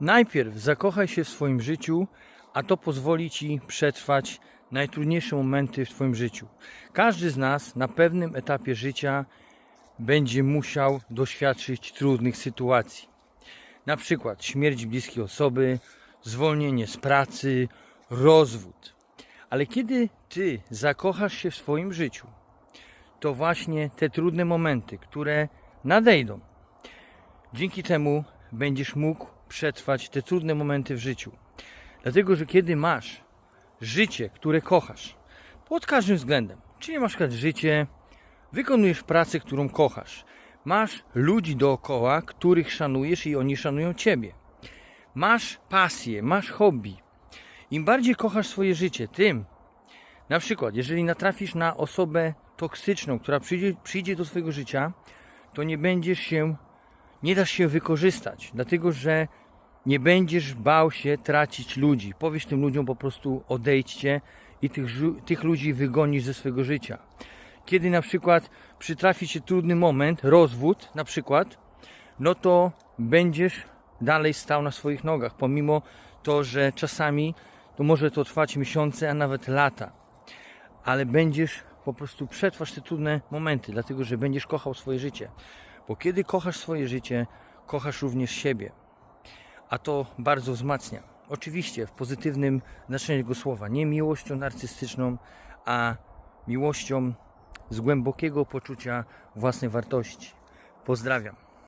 Najpierw zakochaj się w swoim życiu, a to pozwoli ci przetrwać najtrudniejsze momenty w Twoim życiu. Każdy z nas na pewnym etapie życia będzie musiał doświadczyć trudnych sytuacji. Na przykład śmierć bliskiej osoby, zwolnienie z pracy, rozwód. Ale kiedy Ty zakochasz się w swoim życiu, to właśnie te trudne momenty, które nadejdą, dzięki temu będziesz mógł przetrwać te trudne momenty w życiu. Dlatego, że kiedy masz życie, które kochasz, pod każdym względem, czyli masz przykład życie, wykonujesz pracę, którą kochasz, masz ludzi dookoła, których szanujesz i oni szanują ciebie, masz pasję, masz hobby. Im bardziej kochasz swoje życie, tym na przykład, jeżeli natrafisz na osobę toksyczną, która przyjdzie, przyjdzie do swojego życia, to nie będziesz się, nie dasz się wykorzystać, dlatego że nie będziesz bał się tracić ludzi. Powiesz tym ludziom po prostu odejdźcie i tych, tych ludzi wygonisz ze swojego życia. Kiedy na przykład przytrafi się trudny moment, rozwód na przykład, no to będziesz dalej stał na swoich nogach, pomimo to, że czasami to może to trwać miesiące, a nawet lata ale będziesz po prostu przetrwasz te trudne momenty, dlatego że będziesz kochał swoje życie. Bo kiedy kochasz swoje życie, kochasz również siebie. A to bardzo wzmacnia. Oczywiście w pozytywnym znaczeniu tego słowa, nie miłością narcystyczną, a miłością z głębokiego poczucia własnej wartości. Pozdrawiam.